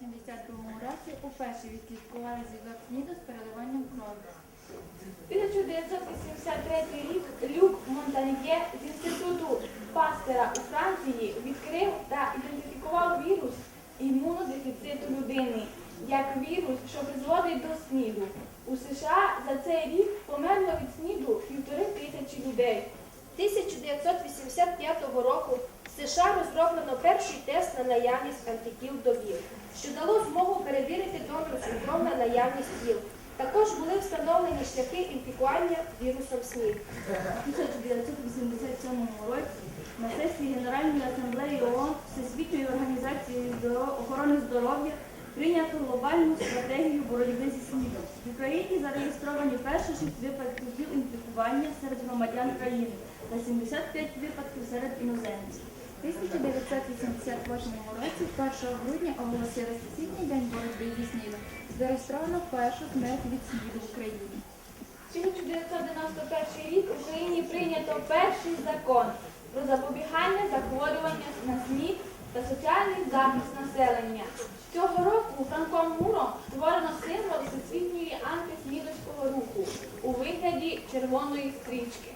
1982 році уперше відслідкували зв'язок СНІДу з переливанням крові. 1983 рік Люк Монтаньє з інституту Пастера у Франції відкрив та ідентифікував вірус імунодефіциту людини як вірус, що призводить до СНІДу. У США за цей рік померло від СНІДу півтори тисячі людей. 1985 року США розроблено перший тест на наявність антитіл до ВІЛ, що дало змогу перевірити донору синдром на наявність ВІЛ. Також були встановлені шляхи інфікування вірусом СНІД. У 1987 році на сесії Генеральної асамблеї ООН Всесвітньої організації охорони здоров'я прийнято глобальну стратегію боротьби зі СНІДом. В Україні зареєстровані перші шість випадків інфікування серед громадян країни та 75 випадків серед іноземців. У 1988 році, 1 грудня, оголосили Всесвітній день боротьби зі СНІДом. Зареєстровано першу смерть від СНІДу в Україні. 1991 рік в Україні прийнято перший закон про запобігання захворювання на СНІД та соціальний захист населення. Цього року Франком Муром створено символ всесвітньої антиснідовського руху у вигляді червоної стрічки.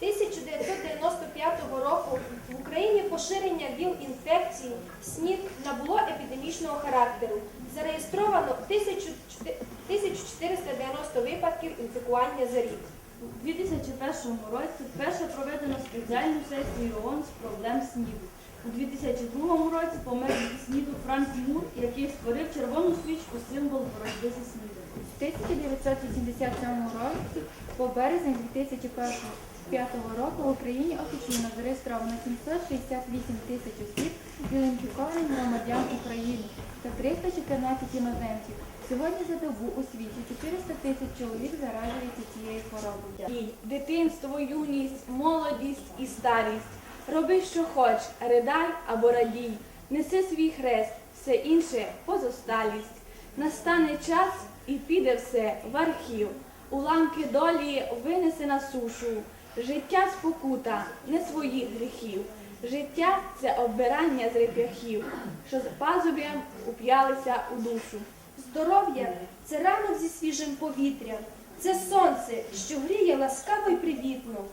1995 року в Україні поширення ВІЛ-інфекції СНІД набуло епідемічного характеру. Зареєстровано 1490 випадків інфікування за рік. У 2001 році вперше проведено спеціальну сесію ООН з проблем СНІДу. У 2002 році помер від СНІДу Франк Мур, який створив червону свічку символ боротьби зі СНІДом. В 1987 році по березень 2005 року в Україні офіційно зареєстровано 768 тисяч осіб вілінфікованих громадян України та 314 іноземців. Сьогодні за добу у світі 400 тисяч чоловік заражуються цією хворобою. Дитинство, юність, молодість і старість. Роби, що хоч, ридай або радій, неси свій хрест, все інше позосталість. Настане час і піде все в архів. Уламки долі винесе на сушу. Життя спокута, не своїх гріхів. Життя це оббирання з реп'яхів, що з пазуб'ям уп'ялися у душу. Здоров'я це ранок зі свіжим повітрям, це сонце, що гріє ласкаво й привітно.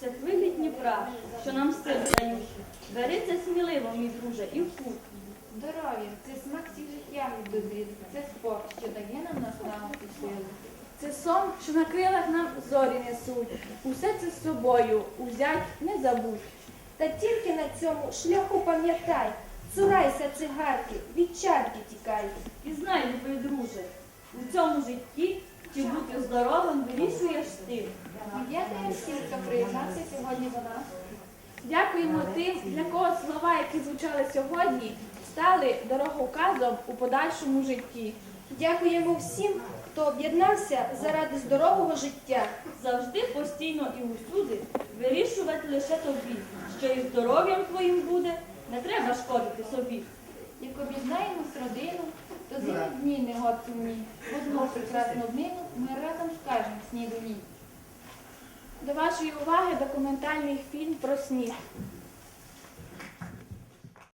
Це хвилі Дніпра, що нам сил дають. Бери це сміливо, мій друже, і в путь. Здоров'я це смак всіх життя від добрі, це спорт, що дає нам наснагу і силу. Це сон, що на крилах нам зорі несуть. Усе це з собою узять не забудь. Та тільки на цьому шляху пам'ятай, цурайся цигарки, від чарки тікай. І знай, любий друже, у цьому житті чи бути здоровим вирішуєш ти. Всім, хто приєднався сьогодні до нас. Дякуємо тим, для кого слова, які звучали сьогодні, стали дороговказом у подальшому житті. Дякуємо всім, хто об'єднався заради здорового життя. Завжди, постійно і усюди вирішувати лише тобі, що і здоров'ям твоїм буде, не треба шкодити собі. Як об'єднаємось родину, то зимуть дні не год сумні. В одну прекрасну днину ми разом скажемо сніду ні. До вашої уваги документальний фільм про сніг.